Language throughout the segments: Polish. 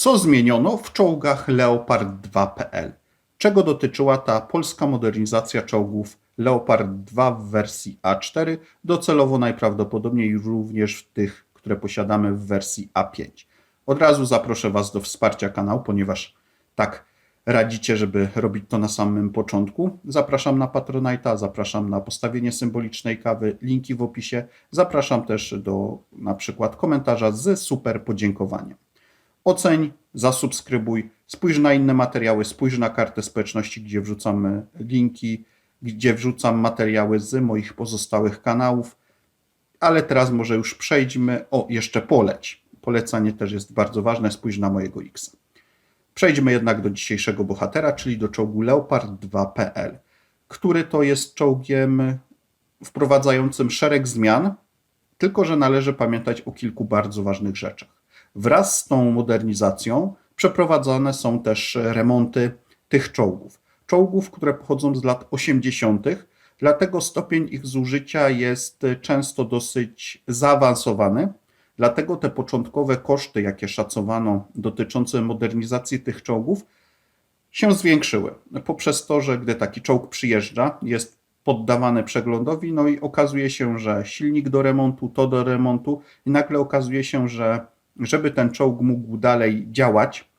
Co zmieniono w czołgach Leopard 2.pl? Czego dotyczyła ta polska modernizacja czołgów Leopard 2 w wersji A4, docelowo najprawdopodobniej również w tych, które posiadamy w wersji A5? Od razu zaproszę Was do wsparcia kanału, ponieważ tak radzicie, żeby robić to na samym początku. Zapraszam na Patronite'a, zapraszam na postawienie symbolicznej kawy, linki w opisie. Zapraszam też do na przykład komentarza z super podziękowaniem. Oceń, zasubskrybuj, spójrz na inne materiały, spójrz na kartę społeczności, gdzie wrzucam linki, gdzie wrzucam materiały z moich pozostałych kanałów. Ale teraz może już przejdźmy. O, jeszcze poleć. Polecanie też jest bardzo ważne. Spójrz na mojego X. Przejdźmy jednak do dzisiejszego bohatera, czyli do czołgu Leopard 2.pl, który to jest czołgiem wprowadzającym szereg zmian, tylko że należy pamiętać o kilku bardzo ważnych rzeczach. Wraz z tą modernizacją przeprowadzane są też remonty tych czołgów. Czołgów, które pochodzą z lat 80., dlatego stopień ich zużycia jest często dosyć zaawansowany. Dlatego te początkowe koszty, jakie szacowano dotyczące modernizacji tych czołgów, się zwiększyły. Poprzez to, że gdy taki czołg przyjeżdża, jest poddawany przeglądowi, no i okazuje się, że silnik do remontu, to do remontu, i nagle okazuje się, że żeby ten czołg mógł dalej działać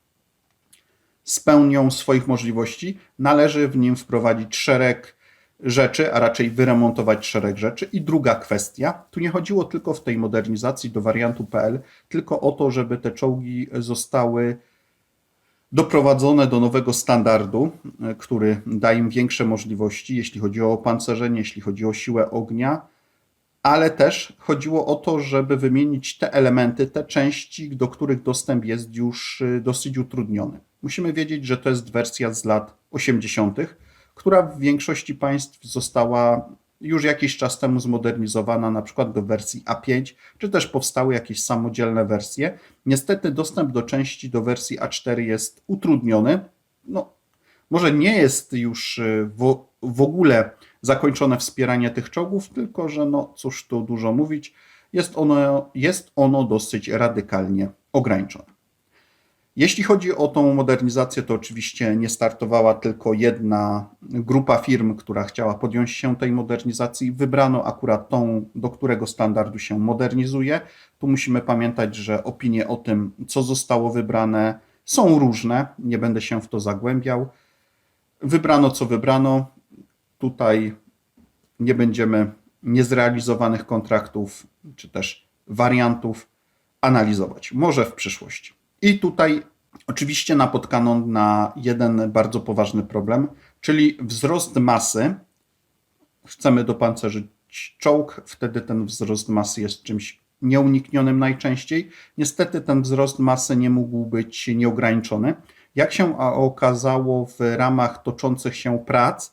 z pełnią swoich możliwości, należy w nim wprowadzić szereg rzeczy, a raczej wyremontować szereg rzeczy. I druga kwestia, tu nie chodziło tylko w tej modernizacji do wariantu PL, tylko o to, żeby te czołgi zostały doprowadzone do nowego standardu, który da im większe możliwości, jeśli chodzi o opancerzenie, jeśli chodzi o siłę ognia, ale też chodziło o to, żeby wymienić te elementy, te części, do których dostęp jest już dosyć utrudniony. Musimy wiedzieć, że to jest wersja z lat 80., która w większości państw została już jakiś czas temu zmodernizowana, na przykład do wersji A5, czy też powstały jakieś samodzielne wersje. Niestety dostęp do części do wersji A4 jest utrudniony. No, może nie jest już y, w, w ogóle zakończone wspieranie tych czołgów, tylko że no cóż tu dużo mówić, jest ono, jest ono dosyć radykalnie ograniczone. Jeśli chodzi o tą modernizację, to oczywiście nie startowała tylko jedna grupa firm, która chciała podjąć się tej modernizacji. Wybrano akurat tą, do którego standardu się modernizuje. Tu musimy pamiętać, że opinie o tym, co zostało wybrane, są różne. Nie będę się w to zagłębiał. Wybrano, co wybrano. Tutaj nie będziemy niezrealizowanych kontraktów czy też wariantów analizować. Może w przyszłości. I tutaj oczywiście napotkano na jeden bardzo poważny problem, czyli wzrost masy. Chcemy dopancerzyć czołg, wtedy ten wzrost masy jest czymś nieuniknionym najczęściej. Niestety ten wzrost masy nie mógł być nieograniczony. Jak się okazało w ramach toczących się prac,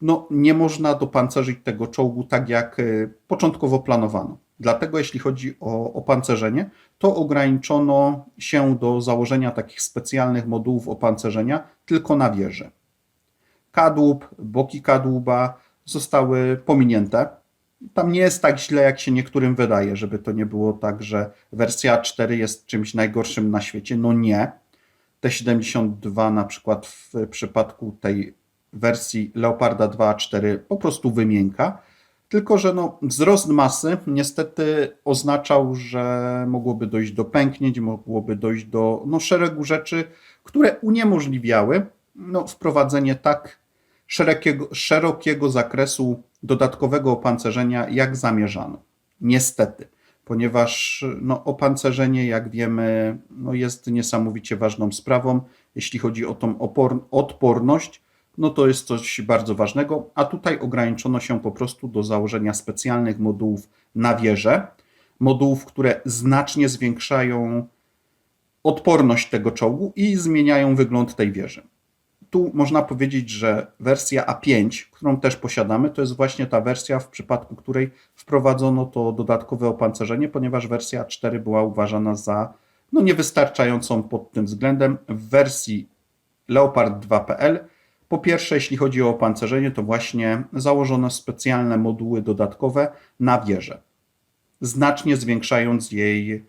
no nie można dopancerzyć tego czołgu tak jak y, początkowo planowano. Dlatego jeśli chodzi o opancerzenie, to ograniczono się do założenia takich specjalnych modułów opancerzenia tylko na wieży. Kadłub, boki kadłuba zostały pominięte. Tam nie jest tak źle, jak się niektórym wydaje, żeby to nie było tak, że wersja 4 jest czymś najgorszym na świecie. No nie. T72 na przykład w przypadku tej wersji Leoparda 2.4 po prostu wymienka. Tylko, że no, wzrost masy niestety oznaczał, że mogłoby dojść do pęknięć, mogłoby dojść do no, szeregu rzeczy, które uniemożliwiały no, wprowadzenie tak szerokiego, szerokiego zakresu dodatkowego opancerzenia, jak zamierzano. Niestety, ponieważ no, opancerzenie, jak wiemy, no, jest niesamowicie ważną sprawą, jeśli chodzi o tą odporność no to jest coś bardzo ważnego, a tutaj ograniczono się po prostu do założenia specjalnych modułów na wieżę, modułów, które znacznie zwiększają odporność tego czołgu i zmieniają wygląd tej wieży. Tu można powiedzieć, że wersja A5, którą też posiadamy, to jest właśnie ta wersja, w przypadku której wprowadzono to dodatkowe opancerzenie, ponieważ wersja A4 była uważana za no, niewystarczającą pod tym względem. W wersji Leopard 2.pl po pierwsze, jeśli chodzi o opancerzenie, to właśnie założono specjalne moduły dodatkowe na wieżę, znacznie zwiększając jej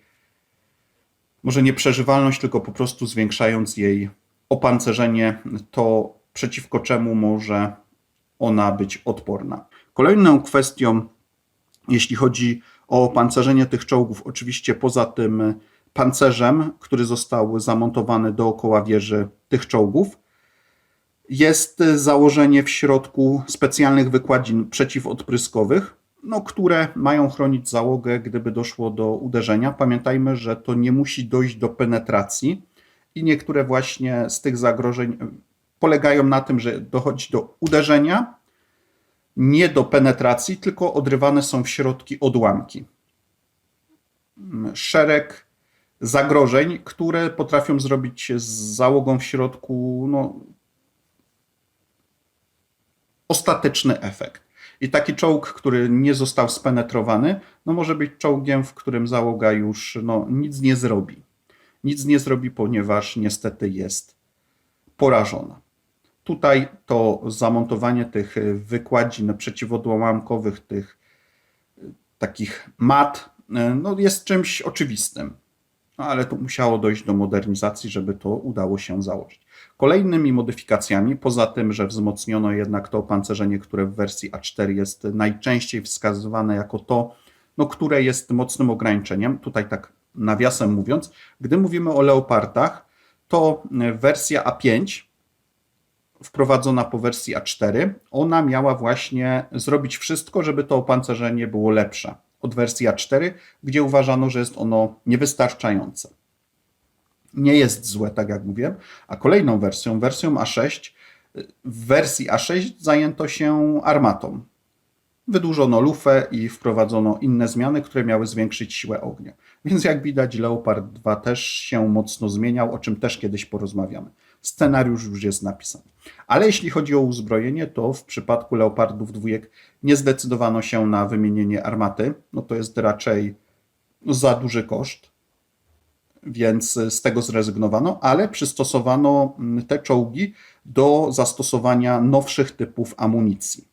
może nie przeżywalność, tylko po prostu zwiększając jej opancerzenie, to przeciwko czemu może ona być odporna. Kolejną kwestią, jeśli chodzi o opancerzenie tych czołgów, oczywiście poza tym pancerzem, który został zamontowany dookoła wieży tych czołgów, jest założenie w środku specjalnych wykładzin przeciwodpryskowych, no, które mają chronić załogę, gdyby doszło do uderzenia. Pamiętajmy, że to nie musi dojść do penetracji i niektóre właśnie z tych zagrożeń polegają na tym, że dochodzi do uderzenia, nie do penetracji, tylko odrywane są w środki odłamki. Szereg zagrożeń, które potrafią zrobić z załogą w środku no, ostateczny efekt. I taki czołg, który nie został spenetrowany, no może być czołgiem, w którym załoga już no, nic nie zrobi. Nic nie zrobi, ponieważ niestety jest porażona. Tutaj to zamontowanie tych wykładzin przeciwodłamkowych, tych takich mat, no jest czymś oczywistym. No ale to musiało dojść do modernizacji, żeby to udało się założyć. Kolejnymi modyfikacjami, poza tym, że wzmocniono jednak to opancerzenie, które w wersji A4 jest najczęściej wskazywane jako to, no, które jest mocnym ograniczeniem, tutaj tak nawiasem mówiąc, gdy mówimy o leopardach, to wersja A5 wprowadzona po wersji A4, ona miała właśnie zrobić wszystko, żeby to opancerzenie było lepsze od wersji A4, gdzie uważano, że jest ono niewystarczające. Nie jest złe, tak jak mówiłem, a kolejną wersją, wersją A6, w wersji A6 zajęto się armatą. Wydłużono lufę i wprowadzono inne zmiany, które miały zwiększyć siłę ognia. Więc jak widać, Leopard 2 też się mocno zmieniał, o czym też kiedyś porozmawiamy. Scenariusz już jest napisany. Ale jeśli chodzi o uzbrojenie, to w przypadku Leopardów dwójek nie zdecydowano się na wymienienie armaty. No to jest raczej za duży koszt, więc z tego zrezygnowano, ale przystosowano mm, te czołgi do zastosowania nowszych typów amunicji.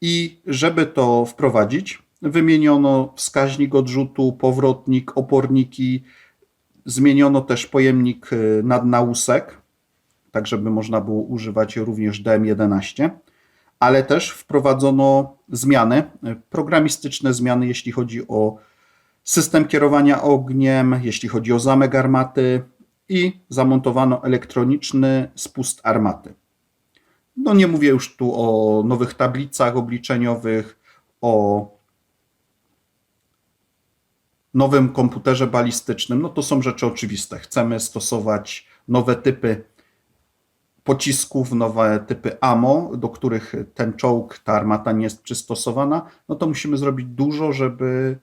I żeby to wprowadzić, wymieniono wskaźnik odrzutu, powrotnik, oporniki, zmieniono też pojemnik y, nadnałusek, tak żeby można było używać również DM11, ale też wprowadzono zmiany, programistyczne zmiany, jeśli chodzi o system kierowania ogniem, jeśli chodzi o zamek armaty i zamontowano elektroniczny spust armaty. No nie mówię już tu o nowych tablicach obliczeniowych, o nowym komputerze balistycznym. No to są rzeczy oczywiste. Chcemy stosować nowe typy pocisków, nowe typy ammo, do których ten czołg, ta armata nie jest przystosowana, no to musimy zrobić dużo, żeby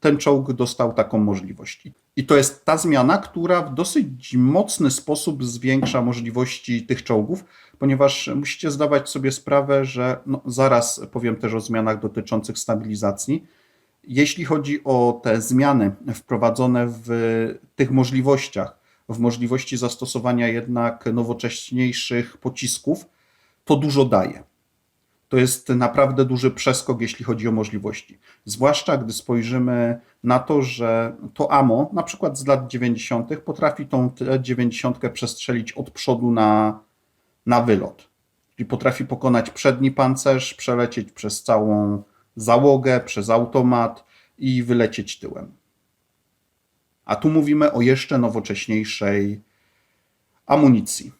ten czołg dostał taką możliwość. I to jest ta zmiana, która w dosyć mocny sposób zwiększa możliwości tych czołgów, ponieważ musicie zdawać sobie sprawę, że no, zaraz powiem też o zmianach dotyczących stabilizacji. Jeśli chodzi o te zmiany wprowadzone w tych możliwościach, w możliwości zastosowania jednak nowocześniejszych pocisków, to dużo daje. To jest naprawdę duży przeskok, jeśli chodzi o możliwości. Zwłaszcza gdy spojrzymy na to, że to AMO, na przykład z lat 90., potrafi tą 90 przestrzelić od przodu na, na wylot. Czyli potrafi pokonać przedni pancerz, przelecieć przez całą załogę, przez automat i wylecieć tyłem. A tu mówimy o jeszcze nowocześniejszej amunicji.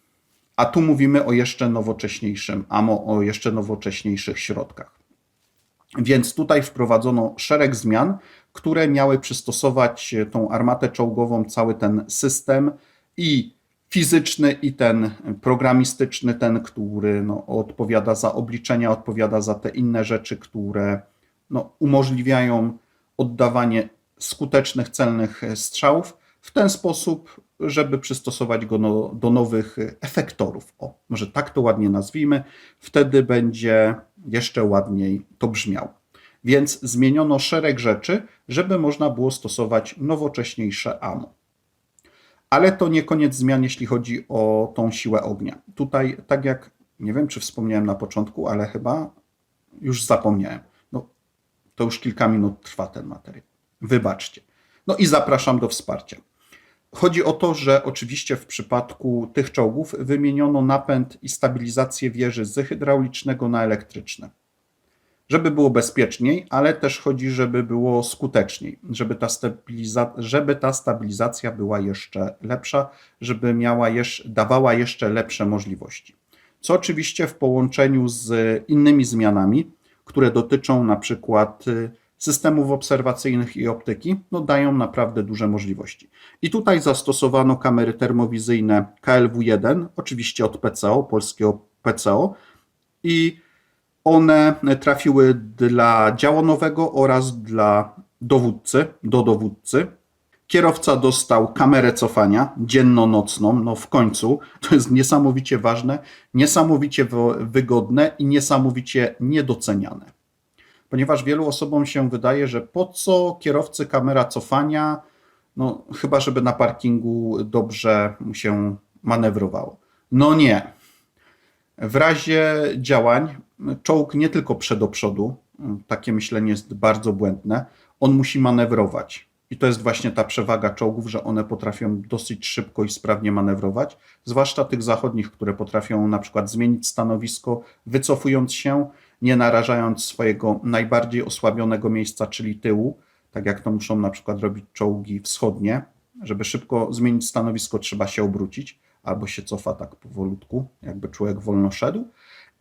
A tu mówimy o jeszcze nowocześniejszym AMO, o jeszcze nowocześniejszych środkach. Więc tutaj wprowadzono szereg zmian, które miały przystosować tą armatę czołgową, cały ten system i fizyczny, i ten programistyczny, ten, który no, odpowiada za obliczenia, odpowiada za te inne rzeczy, które no, umożliwiają oddawanie skutecznych, celnych strzałów w ten sposób, żeby przystosować go no, do nowych efektorów. O, może tak to ładnie nazwijmy, wtedy będzie jeszcze ładniej to brzmiało. Więc zmieniono szereg rzeczy, żeby można było stosować nowocześniejsze ammo. Ale to nie koniec zmian, jeśli chodzi o tą siłę ognia. Tutaj, tak jak nie wiem, czy wspomniałem na początku, ale chyba już zapomniałem. No, to już kilka minut trwa ten materiał. Wybaczcie. No i zapraszam do wsparcia. Chodzi o to, że oczywiście w przypadku tych czołgów wymieniono napęd i stabilizację wieży z hydraulicznego na elektryczne. Żeby było bezpieczniej, ale też chodzi, żeby było skuteczniej, żeby ta, stabiliza- żeby ta stabilizacja była jeszcze lepsza, żeby miała jeszcze, dawała jeszcze lepsze możliwości. Co oczywiście w połączeniu z innymi zmianami, które dotyczą na przykład y, systemów obserwacyjnych i optyki, no dają naprawdę duże możliwości. I tutaj zastosowano kamery termowizyjne KLW1, oczywiście od PCO, polskiego PCO, i one trafiły dla działonowego oraz dla dowódcy, do dowódcy. Kierowca dostał kamerę cofania dzienno-nocną, no w końcu, to jest niesamowicie ważne, niesamowicie wygodne i niesamowicie niedoceniane. Ponieważ wielu osobom się wydaje, że po co kierowcy kamera cofania, no chyba żeby na parkingu dobrze się manewrowało. No nie. W razie działań czołg nie tylko przed do przodu, takie myślenie jest bardzo błędne, on musi manewrować. I to jest właśnie ta przewaga czołgów, że one potrafią dosyć szybko i sprawnie manewrować, zwłaszcza tych zachodnich, które potrafią na przykład zmienić stanowisko, wycofując się, nie narażając swojego najbardziej osłabionego miejsca, czyli tyłu, tak jak to muszą na przykład robić czołgi wschodnie. Żeby szybko zmienić stanowisko, trzeba się obrócić, albo się cofa tak powolutku, jakby człowiek wolno szedł.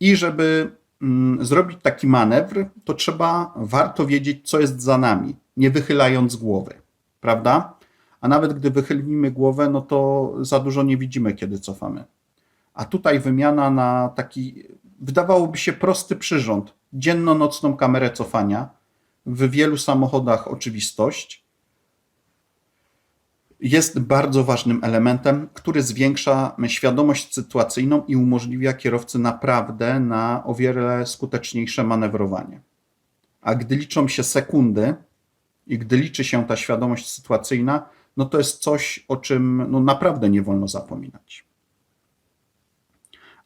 I żeby mm, zrobić taki manewr, to trzeba, warto wiedzieć, co jest za nami, nie wychylając głowy, prawda? A nawet gdy wychylimy głowę, no to za dużo nie widzimy, kiedy cofamy. A tutaj wymiana na taki, wydawałoby się prosty przyrząd, dzienno-nocną kamerę cofania, w wielu samochodach oczywistość, jest bardzo ważnym elementem, który zwiększa świadomość sytuacyjną i umożliwia kierowcy naprawdę na o wiele skuteczniejsze manewrowanie. A gdy liczą się sekundy i gdy liczy się ta świadomość sytuacyjna, no to jest coś, o czym no naprawdę nie wolno zapominać.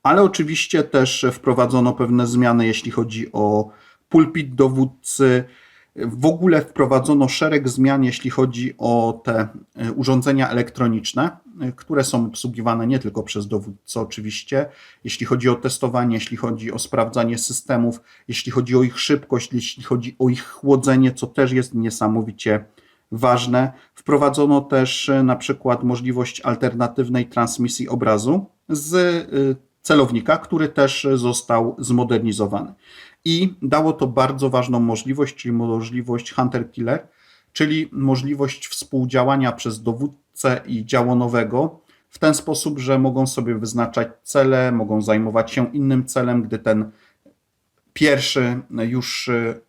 Ale oczywiście też wprowadzono pewne zmiany, jeśli chodzi o pulpit dowódcy, w ogóle wprowadzono szereg zmian, jeśli chodzi o te e, urządzenia elektroniczne, e, które są obsługiwane nie tylko przez dowódcę, oczywiście, jeśli chodzi o testowanie, jeśli chodzi o sprawdzanie systemów, jeśli chodzi o ich szybkość, jeśli chodzi o ich chłodzenie, co też jest niesamowicie ważne. Wprowadzono też e, na przykład możliwość alternatywnej transmisji obrazu z celownika, który też został zmodernizowany i dało to bardzo ważną możliwość, czyli możliwość hunter-killer, czyli możliwość współdziałania przez dowódcę i działonowego w ten sposób, że mogą sobie wyznaczać cele, mogą zajmować się innym celem, gdy ten pierwszy już y,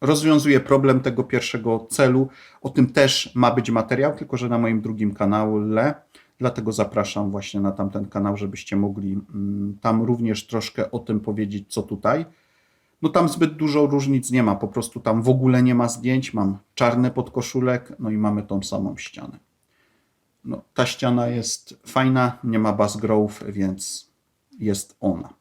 rozwiązuje problem tego pierwszego celu. O tym też ma być materiał, tylko że na moim drugim kanale. Dlatego zapraszam właśnie na tamten kanał, żebyście mogli mm, tam również troszkę o tym powiedzieć, co tutaj. No tam zbyt dużo różnic nie ma, po prostu tam w ogóle nie ma zdjęć, mam czarny podkoszulek, no i mamy tą samą ścianę. No, ta ściana jest fajna, nie ma bas growth, więc jest ona.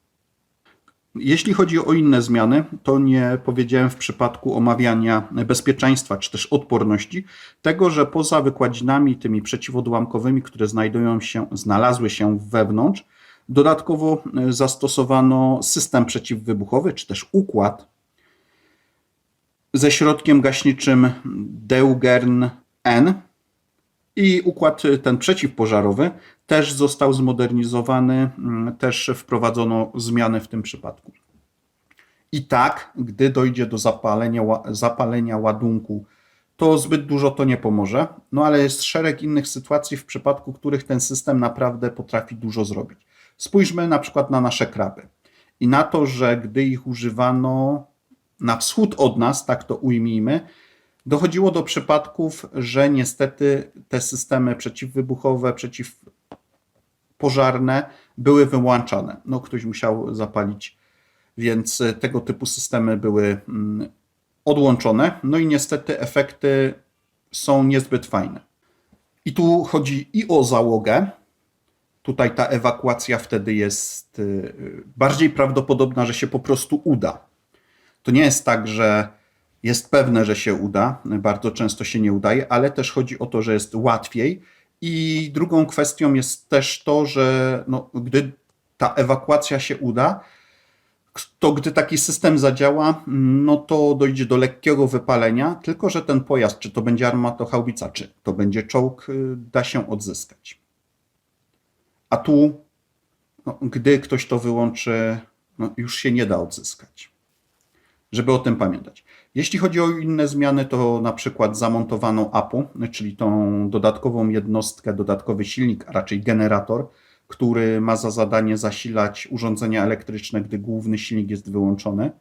Jeśli chodzi o inne zmiany, to nie powiedziałem w przypadku omawiania bezpieczeństwa czy też odporności tego, że poza wykładzinami tymi przeciwodłamkowymi, które znajdują się, znalazły się wewnątrz, Dodatkowo e, zastosowano system przeciwwybuchowy, czy też układ ze środkiem gaśniczym Deugern N i układ ten przeciwpożarowy też został zmodernizowany, mm, też wprowadzono zmiany w tym przypadku. I tak, gdy dojdzie do zapalenia, zapalenia ładunku, to zbyt dużo to nie pomoże, no ale jest szereg innych sytuacji, w przypadku których ten system naprawdę potrafi dużo zrobić. Spójrzmy na przykład na nasze kraby i na to, że gdy ich używano na wschód od nas, tak to ujmijmy, dochodziło do przypadków, że niestety te systemy przeciwwybuchowe, przeciwpożarne były wyłączane. No, ktoś musiał zapalić, więc tego typu systemy były mm, odłączone. No i niestety efekty są niezbyt fajne. I tu chodzi i o załogę, Tutaj ta ewakuacja wtedy jest y, bardziej prawdopodobna, że się po prostu uda. To nie jest tak, że jest pewne, że się uda, bardzo często się nie udaje, ale też chodzi o to, że jest łatwiej I drugą kwestią jest też to, że no, gdy ta ewakuacja się uda, to gdy taki system zadziała, no to dojdzie do lekkiego wypalenia, tylko że ten pojazd, czy to będzie armatochaubica, czy to będzie czołg, y, da się odzyskać. A tu, no, gdy ktoś to wyłączy, no, już się nie da odzyskać. Żeby o tym pamiętać. Jeśli chodzi o inne zmiany, to na przykład zamontowano APU, czyli tą dodatkową jednostkę, dodatkowy silnik, a raczej generator, który ma za zadanie zasilać urządzenia elektryczne, gdy główny silnik jest wyłączony.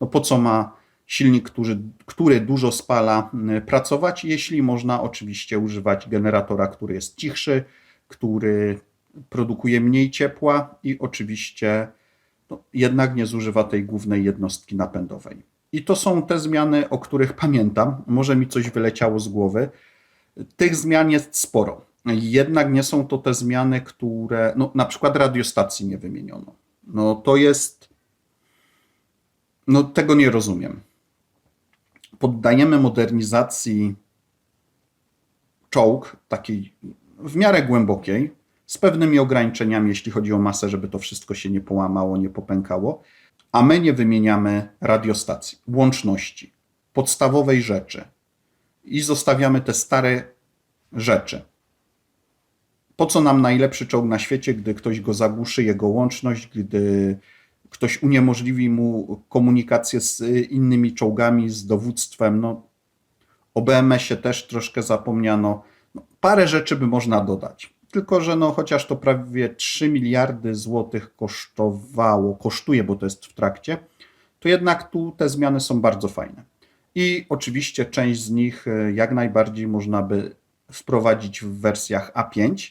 No po co ma silnik, który, który dużo spala, pracować, jeśli można oczywiście używać generatora, który jest cichszy, który produkuje mniej ciepła i oczywiście no, jednak nie zużywa tej głównej jednostki napędowej. I to są te zmiany, o których pamiętam. Może mi coś wyleciało z głowy. Tych zmian jest sporo. Jednak nie są to te zmiany, które. No, na przykład radiostacji nie wymieniono. No to jest. No tego nie rozumiem. Poddajemy modernizacji czołg takiej w miarę głębokiej, z pewnymi ograniczeniami, jeśli chodzi o masę, żeby to wszystko się nie połamało, nie popękało, a my nie wymieniamy radiostacji, łączności, podstawowej rzeczy i zostawiamy te stare rzeczy. Po co nam najlepszy czołg na świecie, gdy ktoś go zagłuszy, jego łączność, gdy ktoś uniemożliwi mu komunikację z innymi czołgami, z dowództwem? No, o BMS-ie też troszkę zapomniano. No, parę rzeczy by można dodać. Tylko, że no, chociaż to prawie 3 miliardy złotych kosztowało, kosztuje, bo to jest w trakcie, to jednak tu te zmiany są bardzo fajne. I oczywiście część z nich e, jak najbardziej można by wprowadzić w wersjach A5,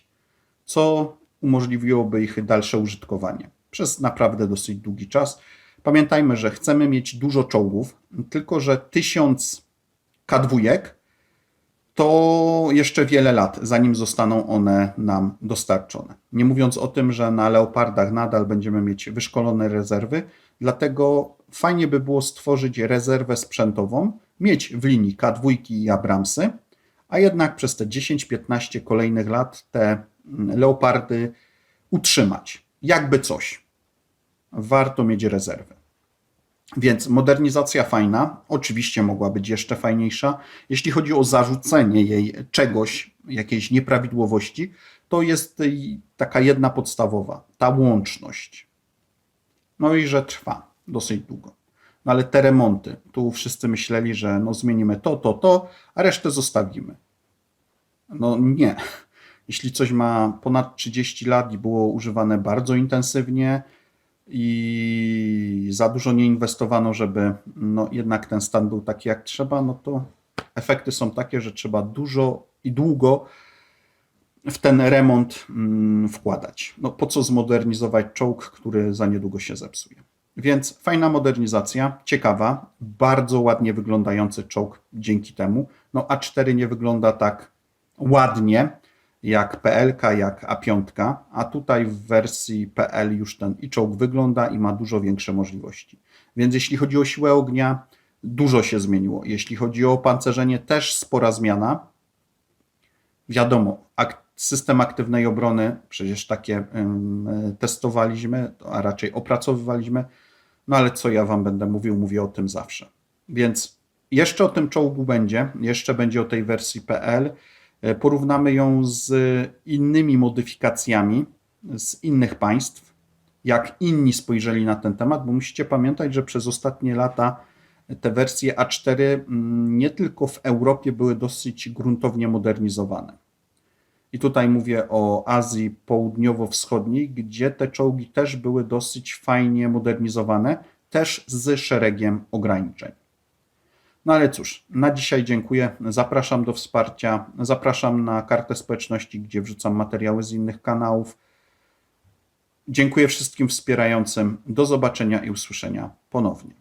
co umożliwiłoby ich dalsze użytkowanie przez naprawdę dosyć długi czas. Pamiętajmy, że chcemy mieć dużo czołgów, tylko że tysiąc K2 to jeszcze wiele lat, zanim zostaną one nam dostarczone. Nie mówiąc o tym, że na Leopardach nadal będziemy mieć wyszkolone rezerwy, dlatego fajnie by było stworzyć rezerwę sprzętową, mieć w linii K2 i Abramsy, a jednak przez te 10-15 kolejnych lat te Leopardy utrzymać. Jakby coś. Warto mieć rezerwę. Więc modernizacja fajna, oczywiście mogła być jeszcze fajniejsza. Jeśli chodzi o zarzucenie jej czegoś, jakiejś nieprawidłowości, to jest taka jedna podstawowa, ta łączność. No i że trwa dosyć długo. No ale te remonty, tu wszyscy myśleli, że no zmienimy to, to, to, a resztę zostawimy. No nie. Jeśli coś ma ponad 30 lat i było używane bardzo intensywnie, i za dużo nie inwestowano, żeby no, jednak ten stan był taki jak trzeba, no to efekty są takie, że trzeba dużo i długo w ten remont mm, wkładać. No po co zmodernizować czołg, który za niedługo się zepsuje. Więc fajna modernizacja, ciekawa, bardzo ładnie wyglądający czołg dzięki temu. No A4 nie wygląda tak ładnie, jak PLK, jak A5, a tutaj w wersji PL już ten i czołg wygląda i ma dużo większe możliwości. Więc jeśli chodzi o siłę ognia, dużo się zmieniło. Jeśli chodzi o opancerzenie, też spora zmiana. Wiadomo, system aktywnej obrony, przecież takie testowaliśmy, a raczej opracowywaliśmy, no ale co ja Wam będę mówił, mówię o tym zawsze. Więc jeszcze o tym czołgu będzie, jeszcze będzie o tej wersji PL. E, porównamy ją z innymi modyfikacjami z innych państw, jak inni spojrzeli na ten temat, bo musicie pamiętać, że przez ostatnie lata te wersje A4 mm, nie tylko w Europie były dosyć gruntownie modernizowane. I tutaj mówię o Azji Południowo-Wschodniej, gdzie te czołgi też były dosyć fajnie modernizowane, też z szeregiem ograniczeń. No ale cóż, na dzisiaj dziękuję. Zapraszam do wsparcia. Zapraszam na kartę społeczności, gdzie wrzucam materiały z innych kanałów. Dziękuję wszystkim wspierającym. Do zobaczenia i usłyszenia ponownie.